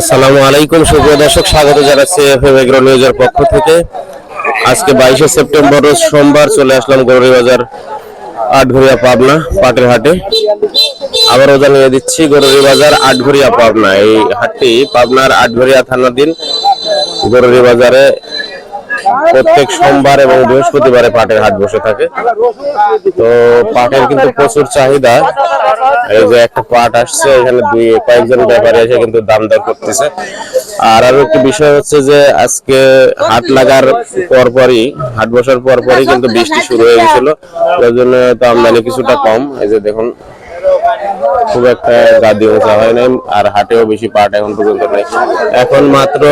আসসালামু আলাইকুম, সুপ্রিয় দর্শক, স্বাগত জানাচ্ছি এফএম এগ্রো নিউজের পক্ষ থেকে। আজকে বাইশে সেপ্টেম্বর সোমবার চলে আসলাম গৌরী বাজার আটঘরিয়া পাবনা পাটের হাটে আবারও জানিয়ে দিচ্ছি গরুরি বাজার আটঘরিয়া পাবনা। এই হাটটি পাবনার আটঘরিয়া থানাধীন গরুরি বাজারে প্রত্যেক সোমবার এবং বৃহস্পতিবারে পাটের হাট বসে থাকে। তো পাটের কিন্তু প্রচুর চাহিদা। এই যে একটা পাট আসছে, এখানে দুই কয়েকজন ব্যাপারী এসে কিন্তু দাম দর করতেছে। আর আরও একটি বিষয় হচ্ছে যে আজকে হাট লাগার পরপরই, হাট বসার পরপরই কিন্তু বৃষ্টি শুরু হয়ে গেছিল। যার জন্য তো আমদানি কিছুটা কম। এই যে দেখুন, খুব একটা গাদি ওঠা হয় নাই, আর হাটেও বেশি পাট এখন পর্যন্ত নেই। এখন মাত্র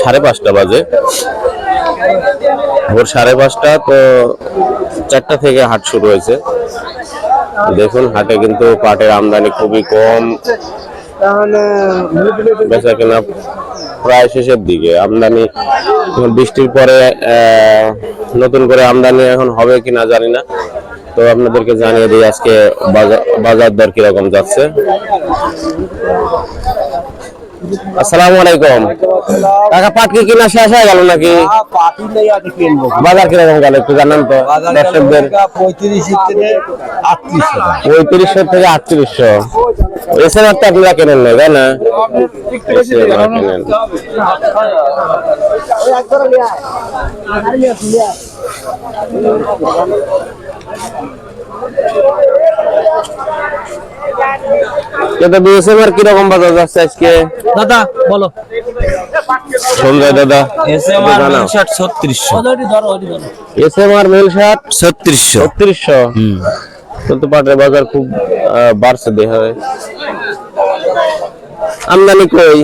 সাড়ে পাঁচটা বাজে। ভোর সাড়ে পাঁচটা, তো চারটা থেকে হাট শুরু হয়েছে। দেখুন হাটে কিন্তু পাটের আমদানি খুবই কম। বেচা কেনা প্রায় শেষের দিকে। আমদানি এখন বৃষ্টির পরে আহ, নতুন করে আমদানি এখন হবে কিনা জানি না। তো আপনাদেরকে জানিয়ে দিই আজকে বাজার বাজার দর কীরকম যাচ্ছে। আসসালামু আলাইকুম। কাকা পাট কি কিনা শেষ হয়ে গেল নাকি? বাজার কীরকম গেল একটু জানান তো দর্শকদের। পঁয়ত্রিশশো থেকে আটত্রিশশো। এসে তো আপনারা কেনেন না তাই না? এসে কিন্তু বিএসএমআর কীরকম বাজার যাচ্ছে আজকে? দাদা বলো। সঞ্জয় দাদা এসএমআর জানাও। ষাট ছত্রিশশো। এসএমআর মেল শার্ট ছত্রিশশো। ছত্রিশশো? কিন্তু পাটের বাজার খুব বাড়ছে দেখা যায় আমদানি কই?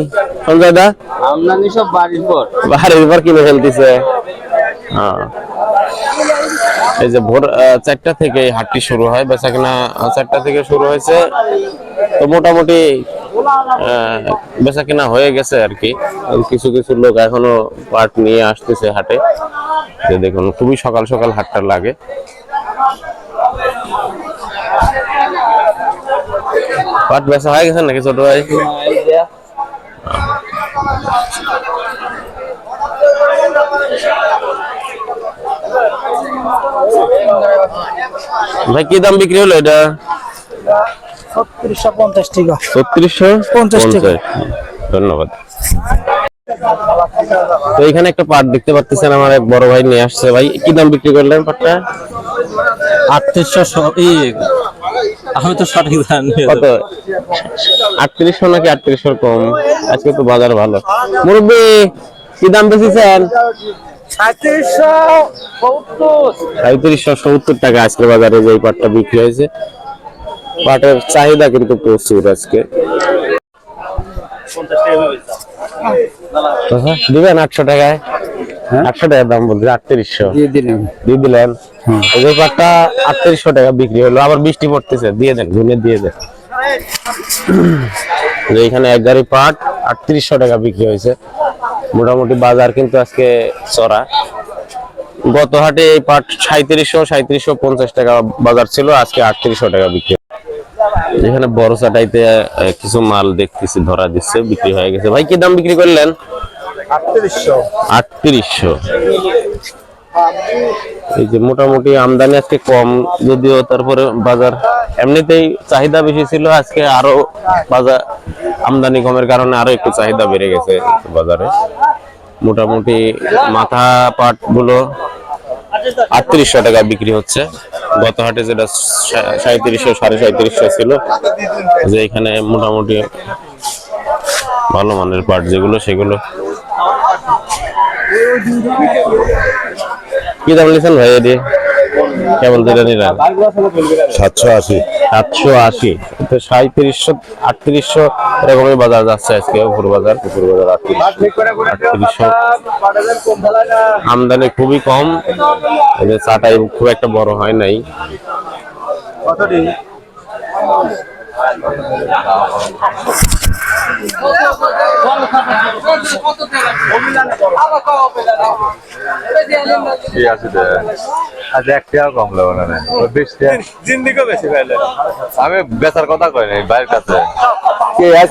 সঞ্জয় দা? আমদানি সব বাড়ির পর বাহারের পর কিনে ফেলতেছে। হ্যাঁ। এই যে ভোর চারটা থেকে এই হাটটি শুরু হয় বেচা কিনা চারটা থেকে শুরু হয়েছে। তো মোটামুটি আহ, বেচা কিনা হয়ে গেছে আর কি। কিছু কিছু লোক এখনও পাট নিয়ে আসতেছে হাটে। যে দেখুন খুবই সকাল সকাল হাটটা লাগে। পাট বেচা হয়ে গেছে নাকি ছোট ভাই? ভাই কি দাম বিক্রি হলো এটা? ছত্রিশশো পঞ্চাশ টাকা। ছত্রিশশো পঞ্চাশ টাকা। ধন্যবাদ। তো এখানে একটা পাট দেখতে পাচ্ছেন আমার এক বড় ভাই নিয়ে আসছে। ভাই কি দাম বিক্রি করলেন পাটটা? আটত্রিশশো আমি তো সঠিক জানি কত? আটত্রিশশো নাকি আটত্রিশশো কম? আজকে তো বাজার ভালো। মুরব্বী কি দাম বেশিছেন সাঁত্রিশশো সত্তর টাকা আজকে বাজারে যে পাটটা বিক্রি হয়েছে। পাটের চাহিদা কিন্তু প্রচুর আজকে। দিবেন আটশো টাকায়? আটশো টাকার দাম বলছে আটত্রিশশো। দিয়ে দিলেন। এই পাটটা আটত্রিশশো টাকা বিক্রি হলো আবার বৃষ্টি পড়তেছে দিয়ে দেন গুনে দিয়ে দেন। এখানে এক গাড়ি পাট আটত্রিশশো টাকা বিক্রি হয়েছে। মোটামুটি বাজার কিন্তু আজকে চড়া। গত হাটে এই পাট সাঁত্রিশশো সাঁত্রিশশো পঞ্চাশ টাকা বাজার ছিল আজকে আটত্রিশশো টাকা বিক্রি এখানে বড় চাটাইতে কিছু মাল দেখতেছি ধরা দিচ্ছে বিক্রি হয়ে গেছে। ভাই কি দাম বিক্রি করলেন? আটত্রিশশো। এই যে মোটামুটি আমদানি আজকে কম যদিও তারপরে বাজার এমনিতেই চাহিদা বেশি ছিল, আজকে আরও বাজার আমদানি কমের কারণে আরও একটু চাহিদা বেড়ে গেছে বাজারে। মোটামুটি মাথা পাটগুলো আটত্রিশশো টাকা বিক্রি হচ্ছে। গত হাটে যেটা সা- সাঁইত্রিশশো, সাড়ে সাঁইত্রিশশো ছিল, যে এখানে মোটামুটি ভালো মানের পাট যেগুলো, সেগুলো। কি দাম নিয়েছেন ভাই এটি? কেমন দুটা নিলেন সাতশো আশি। সাতশো আশি। তো সাঁত্রিশশো আটত্রিশশো এরকমই বাজার যাচ্ছে আজকে উপর বাজার। উপর বাজার আটত্রিশশো। আমদানি খুবই কম। চাটাই খুব একটা বড় হয় নাই। আমি বেচার কথা কই নাই বাইরের কাছে।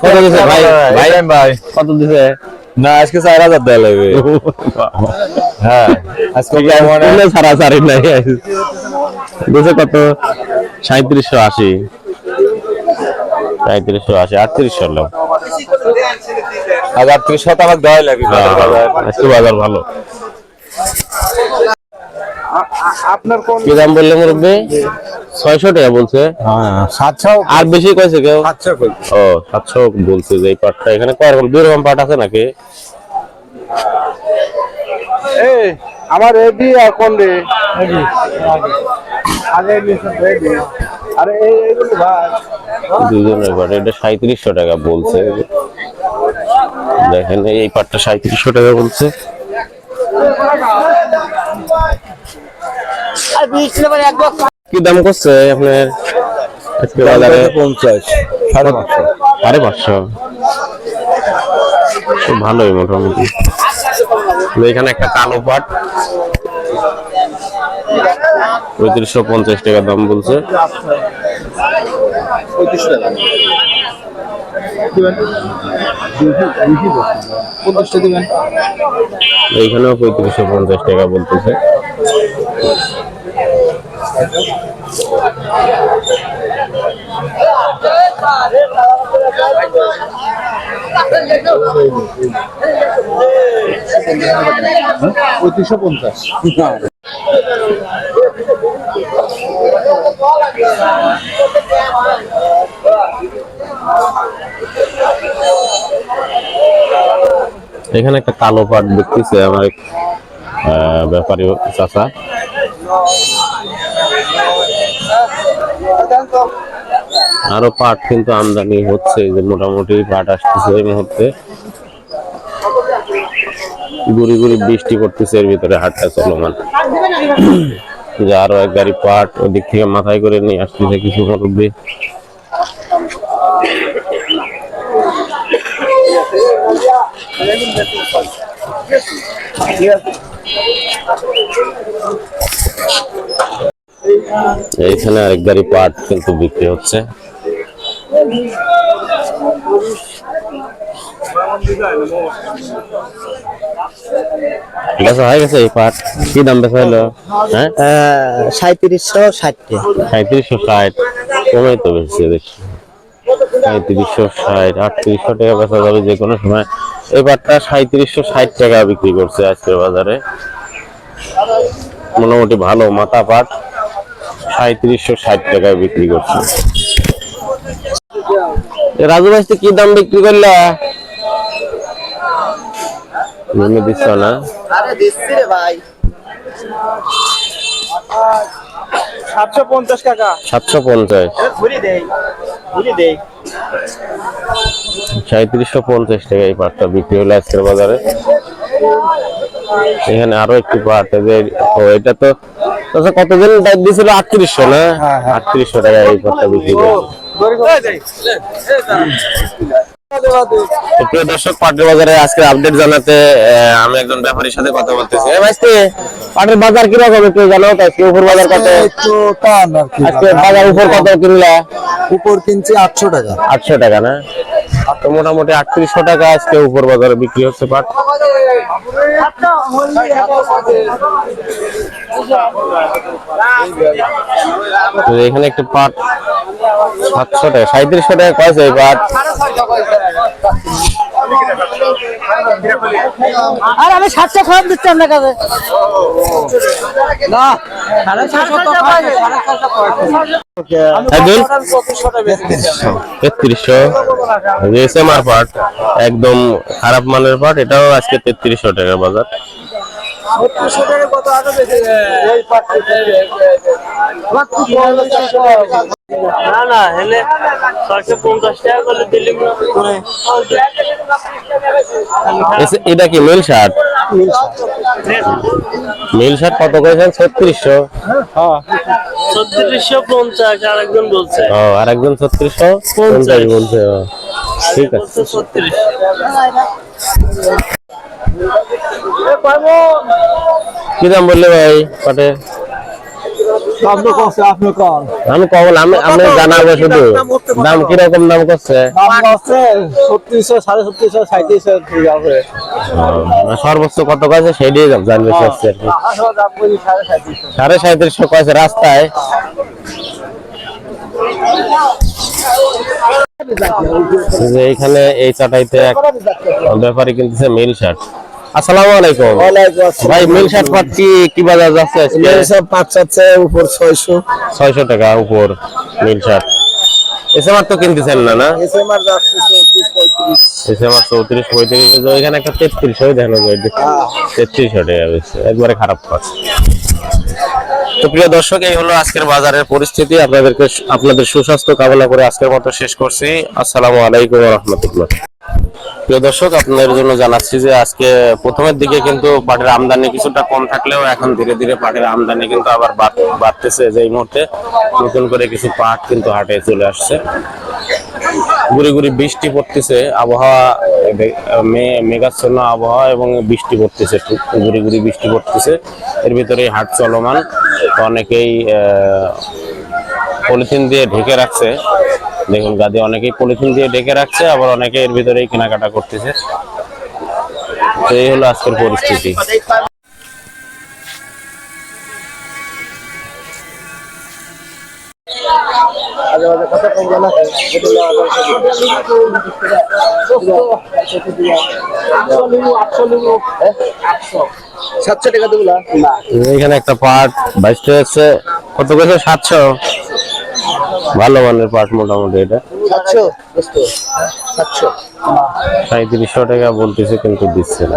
কত দিছে ভাই? ভাই? ভাই দিছে? না আজকে চার হাজার দেওয়া লাগবে। হ্যাঁ আজকে কোনো ছাড়াছাড়ি নাই। কত? সাঁত্রিশশো আশি। সাঁত্রিশশো আশি আটত্রিশশো লোক হাজার ত্রিশ শত আমার দেওয়াই লাগবে আজকে বাজার। ভালো। আপনার কোন কি দাম বললে মুরব্বী? ছয়শো টাকা বলছে। হ্যাঁ সাতশো। আর বেশি কয়েছে কেউ? কই? ও সাতশো বলছে যে এই পাটটা। এখানে কয় রকম দুই রকম পাট আছে নাকি? এই আমার এডি আর কোন রে আগে এডি আরে এইগুলো ভাই। দুজনের পাট এটা সাঁত্রিশশো টাকা বলছে। দেখেন এই পাটটা সাঁত্রিশশো টাকা বলছে। কি দাম করছে আপনার? আজকে বাজারে পঞ্চাশ সাড়ে পাঁচশো। সাড়ে পাঁচশো। ভালোই মোটামুটি। তো এখানে একটা কালো পাট। পঁয়ত্রিশশো পঞ্চাশ টাকা দাম বলছে। এইখানেও পঁয়ত্রিশশো পঞ্চাশ টাকা বলতেছে। পঁয়ত্রিশশো পঞ্চাশ। এখানে একটা কালো পাট দেখতেছে আমার ব্যাপারী চাচা। আরও পাট কিন্তু আমদানি হচ্ছে যে মোটামুটি পাট আসতেছে এই মুহূর্তে। গুড়ি গুড়ি বৃষ্টি করতেছে এর ভিতরে হাটটা চলমান। যে আরও এক গাড়ি পাট ওদিক থেকে মাথায় করে নিয়ে আসতেছে কিছু মুরব্বী। এইখানে আরেক গাড়ি পাট কিন্তু বিক্রি হচ্ছে। হয়ে গেছে এই পাট। কি দাম বেচা হলো? হ্যাঁ? সাঁত্রিশশো ষাটটি সাঁত্রিশশো ষাট। কমেই তো বেশি দেখছি সাঁত্রিশশো ষাট, আটত্রিশশো টাকা বেচা যাবে যে কোনো সময় পাটটা সাঁত্রিশশো ষাট টাকা বিক্রি করছে আজকের বাজারে। মোটামুটি ভালো মাথা পাট, সাঁত্রিশশো ষাট টাকায় বিক্রি করছে। রাজু ভাই কি দাম বিক্রি করলা? দিচ্ছ না? আরে দিচ্ছি রে ভাই। সাতশো পঞ্চাশ টাকা। সাতশো পঞ্চাশ। দেই ঘুরি দেই। সাঁত্রিশশো পঞ্চাশ টাকা এই পাটটা বিক্রি হলো আজকের বাজারে। এখানে আরও একটি পাট যে এটা তো আচ্ছা কতদিন দাম দিয়েছিল? আটত্রিশশো না? আটত্রিশশো টাকা এই পাটটা বিক্রি প্রিয় দর্শক পাটের বাজারে আজকে আপডেট জানাতে আমি একজন ব্যাপারীর সাথে কথা বলতেছি। পাটের বাজার কীরকম একটু জানো? তো আজকে উপর বাজার কত? একটু টান আর কি। আজকে বাজার উপর কত কিনলা? উপর কিনছি আটশো টাকা। আটশো টাকা না? তো মোটামুটি আটত্রিশশো টাকা আজকে উপর বাজারে বিক্রি হচ্ছে পাট। এখানে একটু পাট সাতশো টাকা সাঁত্রিশশো টাকা কয়েছে এই পাট। আর আমি সাতশো খারাপ দিচ্ছি আপনার কাছে। না সাড়ে ছশো তো পাট একদম খারাপ মানের পাট এটাও আজকে তেত্রিশশো টাকা বাজার। না না হেলে ছয়শো পঞ্চাশ টাকা করে দিলি এটা কি মিল শার্ট? মিল শার্ট। কত করেছেন? ছত্রিশশো। ছত্রিশশো পঞ্চাশ আর একজন বলছে। ও আর একজন ছত্রিশশো পঞ্চাশ। বলছে ও, ঠিক আছে। ছত্রিশ। কি দাম বললে ভাই পাটে? আপনি আমি আমি আমি জানাব শুধু। দাম কীরকম দাম করছে? দাম সর্বোচ্চ কত সেটাই বলি সাড়ে সাঁত্রিশশো কয়েছে রাস্তায়। যে এইখানে এই চাটাইতে এক ব্যাপারী কিনতেছে মিল শার্ট। আসসালামু আলাইকুম। ভাই মিল শার্ট পাট কি কি বাজার যাচ্ছে আজকে? সব পাঁচ উপর ছয়শো। ছয়শো টাকা উপর মিল শার্ট এসএমআর তো কিনতেছেন না না? এসএমআর যাচ্ছে চৌত্রিশ পঁয়ত্রিশ। এসএমআর চৌত্রিশ পঁয়ত্রিশ তো এখানে একটা তেত্রিশ দেখানো যায় তেত্রিশশো টাকা একবারে খারাপ তো প্রিয় দর্শক এই হলো আজকের বাজারের পরিস্থিতি। আপনাদেরকে আপনাদের সুস্বাস্থ্য কামনা করে আজকের মতো শেষ করছি। আসসালামু আলাইকুম রহমতুল্লাহ। প্রিয় দর্শক, আপনাদের জন্য জানাচ্ছি যে আজকে প্রথমের দিকে কিন্তু পাটের আমদানি কিছুটা কম থাকলেও এখন ধীরে ধীরে পাটের আমদানি কিন্তু আবার বাড়তেছে যে মুহূর্তে। নতুন করে কিছু পাট কিন্তু হাটে চলে আসছে। গুড়ি গুড়ি বৃষ্টি পড়তেছে, আবহাওয়া মেঘাচ্ছন্ন আবহাওয়া এবং বৃষ্টি পড়তেছে গুড়ি গুড়ি বৃষ্টি পড়তেছে। এর ভিতরে হাট চলমান। অনেকেই পলিথিন দিয়ে ঢেকে রাখছে। দেখুন গাদি অনেকেই পলিথিন দিয়ে ডেকে রাখছে আবার অনেকে এর ভিতরেই কেনাকাটা করতেছে। তো এই হলো আজকের পরিস্থিতি। সাতশো টাকা দেবো না এখানে একটা বাইশটা হচ্ছে কত করেছে সাতশো। ভালো মানের পাট মোটামুটি এটা। সাঁত্রিশশো টাকা বলতেছে কিন্তু দিচ্ছে না।